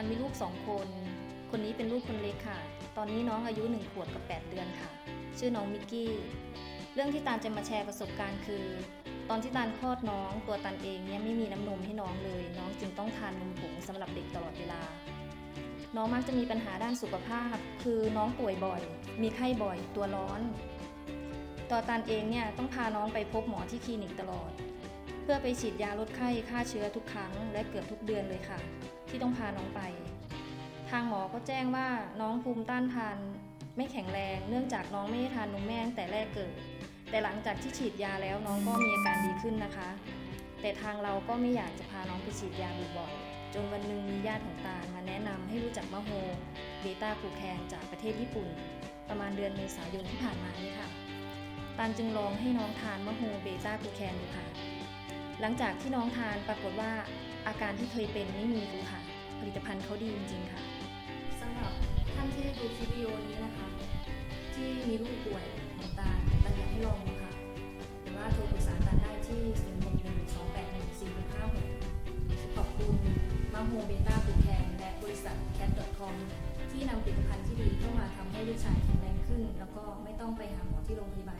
านมีลูกสองคน คนนี้เป็นลูกคนเล็กค่ะ ตอนนี้น้องอายุหนึ่งขวบกับ 8 เดือนค่ะ ชื่อน้องมิกกี้ เรื่องที่ตาลจะมาแชร์ประสบการณ์คือ ตอนที่ตาลคลอดน้องตัวตันเองเนี่ยไม่มีน้ำนมให้น้องเลย น้องจึงต้องทานนมผงสำหรับเด็กตลอดเวลา น้องมักจะมีปัญหาด้านสุขภาพ คือน้องป่วยบ่อย มีไข้บ่อย ตัวร้อน ตัวตันเองเนี่ยต้องพาน้องไปพบหมอที่คลินิกตลอด พื่อไปฉีดยาลดไข้ฆ่าเชื้อทุกครั้ง และเกือบทุกเดือนเลยค่ะ ที่ต้องพาน้องไป ทางหมอก็แจ้งว่าน้องภูมิต้านทานไม่แข็งแรง เนื่องจากน้องไม่ได้ทานนมแม่ตั้งแต่แรกเกิด แต่หลังจากที่ฉีดยาแล้วน้องก็มีอาการดีขึ้นนะคะ แต่ทางเราก็ไม่อยากจะพาน้องไปฉีดยาบ่อยๆจนวันหนึ่งมีญาติของตามาแนะนำให้รู้จักมะโฮเบต้ากูแคนจากประเทศญี่ปุ่น ประมาณเดือนเมษายนที่ผ่านมานี้ค่ะตาลจึงลองให้น้องทานมะโฮเบต้ากูแคนดูค่ะ หลังจากที่น้องทานปรากฏว่าอาการที่เคยเป็นไม่มีเลยค่ะ ผลิตภัณฑ์เขาดีจริง ๆ ค่ะสำหรับท่านที่ดูคลิปวิดีโอนี้นะคะ ที่มีลูกป่วยเหมือนตาตาอยากให้ลองดูค่ะหรือว่าโทรปรึกษาตาได้ที่0 6 1 2 8 1 4 5 6ขอบคุณมาโฮเบต้าปูแคนและบริษัท cat.com ที่นำผลิตภัณฑ์ที่ดีเข้ามาทำให้ลูกชายแข็งแรงขึ้น แล้วก็ไม่ต้องไปหาหมอที่โรงพยาบาล